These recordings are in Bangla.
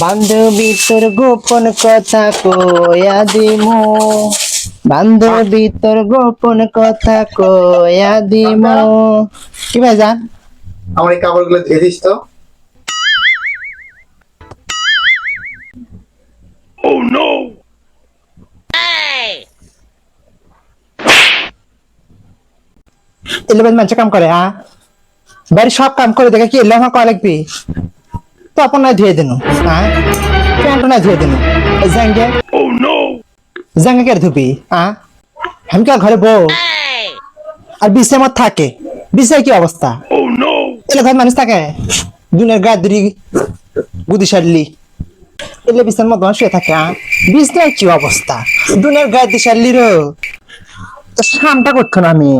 বান্ধবী তোর গোপন কথা কয়া দিমু। বান্ধবী তোর গোপন কথা কয়া দিমু। কি ভাই যান আমার এই কাপড়গুলো ধুয়ে দিস তো। ইলেভেন মানুষ কাম করে হ্যাঁ বাড়ি সব কাম করে দেখে কি এলে আমার কয় লাগবি? তো আপন না ধুয়ে দিনু। হ্যাঁ? প্যান্ট না ধুয়ে দিনু। জাঙ্গে জাঙ্গে কে ধুবি হ্যাঁ? আমি কি আর ঘরে বউ? আর বিছে মত থাকে। বিছে কি অবস্থা? এলে ঘর মানুষ থাকে? দুনের গা দুরি বুদ্ধি সারলি। এলে বিছার মত শুয়ে থাকে হ্যাঁ? কি অবস্থা? দুনের গায়ে দিয়ে সারলি রো। তো শামটা করতো না আমি?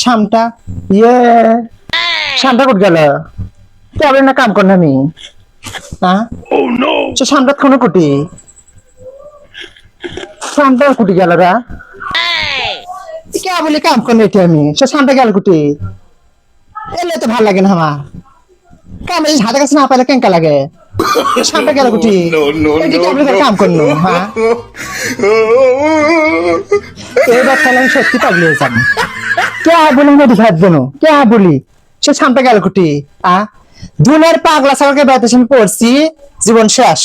শামটা ইয়ে। শামটা কত গেল? তবে না কাম করনা আমি। হ্যাঁ সে শামটা কোনো কোটি? শামটা কুটি গেল রা। কে বলি কাম করলে এটি আমি? সে শামটা গেল কুটি। এলে তো ভালো লাগে না আমার। কাম এই হাতে কাছে না পাইলে কেঙ্কা লাগে? শামটা গেল কুটি। এটি কে বলি কাম করল হ্যাঁ? এবার তাহলে আমি সত্যি পাগলি হয়ে যাব। কে বলি মেয়েটি ভাত দেন কে বলি? সে সামটা গেল কুটি। আ? দুনের পাগলা ছাগলকে আমি পড়ছি জীবন শেষ।